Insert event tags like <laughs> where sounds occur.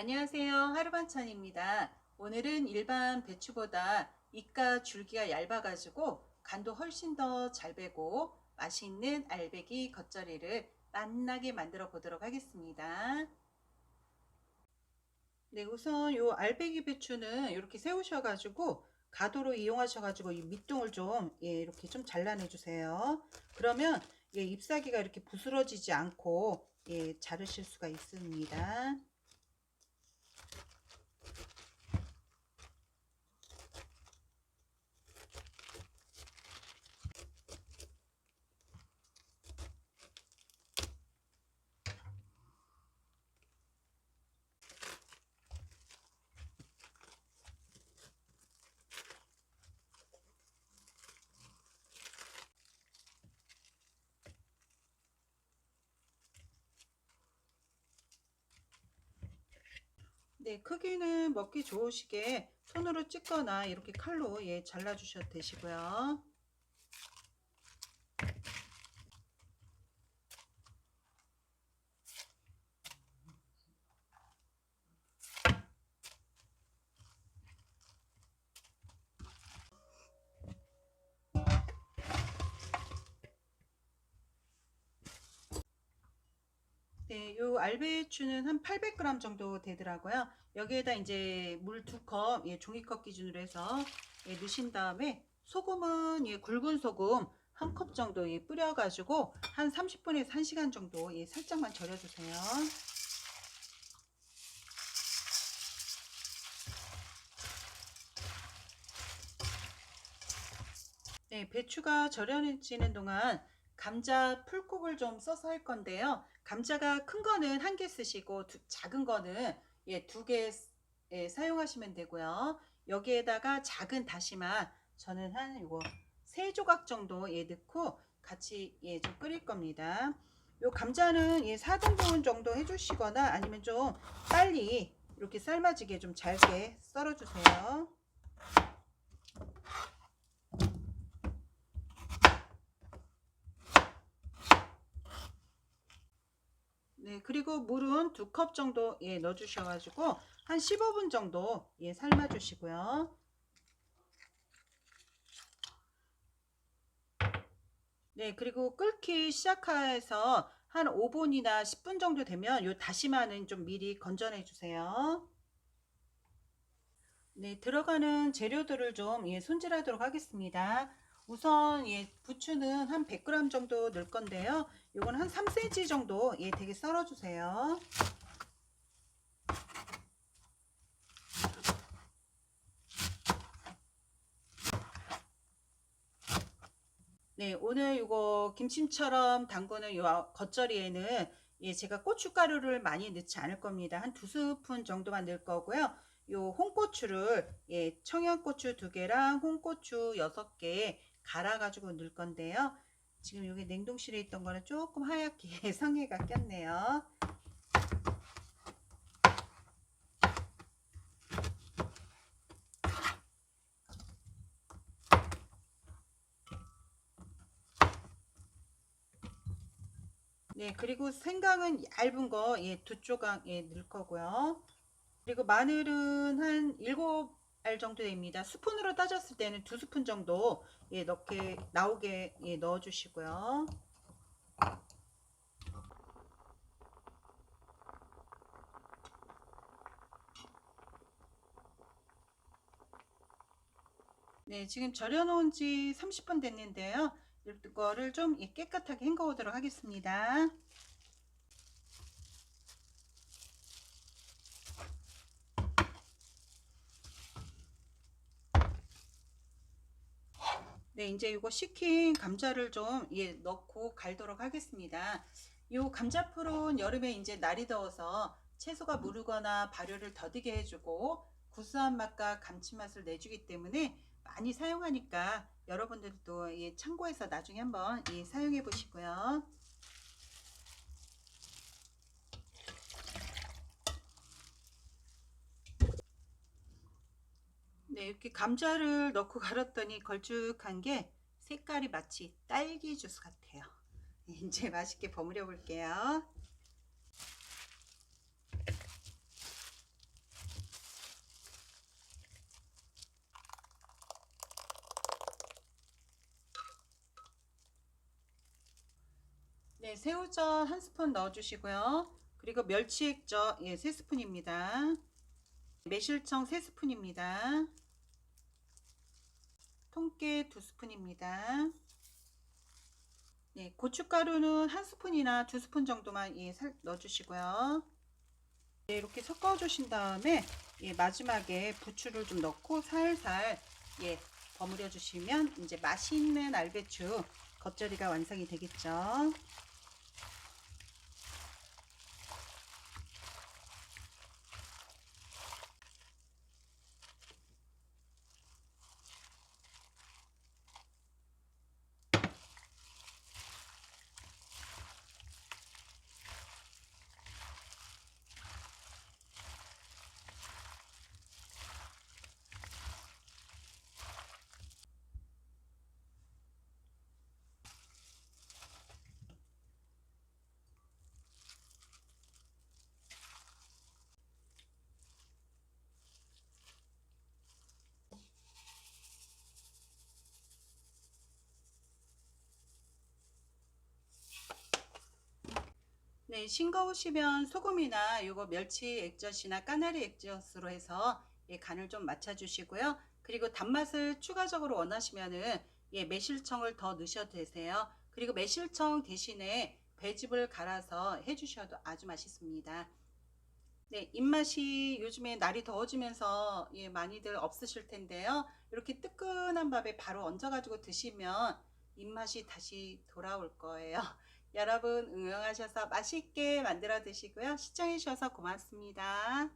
안녕하세요. 하루반찬입니다. 오늘은 일반 배추보다 잎과 줄기가 얇아가지고 간도 훨씬 더 잘 배고 맛있는 알배기 겉절이를 맛나게 만들어 보도록 하겠습니다. 네, 우선 요 알배기 배추는 이렇게 세우셔가지고 가도로 이용하셔가지고 이 밑둥을 좀 예, 이렇게 좀 잘라내 주세요. 그러면 예, 잎사귀가 이렇게 부스러지지 않고 예, 자르실 수가 있습니다. 네, 크기는 먹기 좋으시게 손으로 찢거나 이렇게 칼로 예, 잘라주셔도 되시고요. 네, 요 알배추는 한 800g 정도 되더라고요. 여기에다 이제 물 두 컵, 예, 종이컵 기준으로 해서 예, 넣으신 다음에 소금은 예, 굵은 소금 한 컵 정도 예, 뿌려가지고 한 30분에서 1시간 정도 예, 살짝만 절여주세요. 네, 배추가 절여지는 동안 감자 풀국을 좀 써서 할 건데요. 감자가 큰 거는 한 개 쓰시고 두- 작은 거는 예, 두개 예, 사용하시면 되고요. 여기에다가 작은 다시마 저는 한 이거 세 조각 정도 예, 넣고 같이 예, 좀 끓일 겁니다. 요 감자는 예, 4등분 정도 해주시거나 아니면 좀 빨리 이렇게 삶아지게 좀 잘게 썰어주세요. 네, 그리고 물은 두 컵 정도 예, 넣어주셔가지고 한 15분 정도 예, 삶아주시고요. 네, 그리고 끓기 시작해서 한 5분이나 10분 정도 되면 요 다시마는 좀 미리 건져내 주세요. 네, 들어가는 재료들을 좀 예, 손질하도록 하겠습니다. 우선 예, 부추는 한 100g 정도 넣을 건데요. 요건 한 3cm 정도 예, 되게 썰어 주세요. 네, 오늘 이거 김치처럼 담그는 요 겉절이에는 예, 제가 고춧가루를 많이 넣지 않을 겁니다. 한 두 스푼 정도만 넣을 거고요. 요 홍고추를 예, 청양고추 두 개랑 홍고추 여섯 개 갈아 가지고 넣을 건데요. 지금 여기 냉동실에 있던 거는 조금 하얗게 <laughs> 성에가 꼈네요. 네, 그리고 생강은 얇은 거, 예, 두 조각, 예, 넣을 거고요. 그리고 마늘은 한 일곱 알 정도 됩니다. 스푼으로 따졌을 때는 두 스푼 정도, 예, 넣게, 나오게, 예, 넣어 주시고요. 네, 지금 절여 놓은 지 30분 됐는데요. 이거를 좀 예, 깨끗하게 헹궈 오도록 하겠습니다. 네, 이제 이거 식힌 감자를 좀 예, 넣고 갈도록 하겠습니다. 이 감자풀은 여름에 이제 날이 더워서 채소가 무르거나 발효를 더디게 해주고 구수한 맛과 감칠맛을 내주기 때문에 많이 사용하니까 여러분들도 예, 참고해서 나중에 한번 예, 사용해 보시고요. 네, 이렇게 감자를 넣고 <laughs> 갈았더니 걸쭉한 게 색깔이 마치 딸기 주스 같아요. <laughs> 이제 맛있게 버무려 볼게요. 네, 새우젓 한 스푼 넣어주시고요. 그리고 멸치액젓 예, 3스푼입니다. 매실청 3스푼입니다. 통깨 두 스푼입니다. 네, 고춧가루는 한 스푼이나 두 스푼 정도만 예, 살, 넣어주시고요. 네, 이렇게 섞어주신 다음에 예, 마지막에 부추를 좀 넣고 살살 예, 버무려 주시면 이제 맛있는 알배추 겉절이가 완성이 되겠죠. 네, 싱거우시면 소금이나 요거 멸치 액젓이나 까나리 액젓으로 해서 예, 간을 좀 맞춰 주시고요. 그리고 단맛을 추가적으로 원하시면은 예, 매실청을 더 넣으셔도 되세요. 그리고 매실청 대신에 배즙을 갈아서 해 주셔도 아주 맛있습니다. 네, 입맛이 요즘에 날이 더워지면서 예, 많이들 없으실 텐데요. 이렇게 뜨끈한 밥에 바로 얹어가지고 드시면 입맛이 다시 돌아올 거예요. 여러분 응용하셔서 맛있게 만들어 드시고요. 시청해 주셔서 고맙습니다.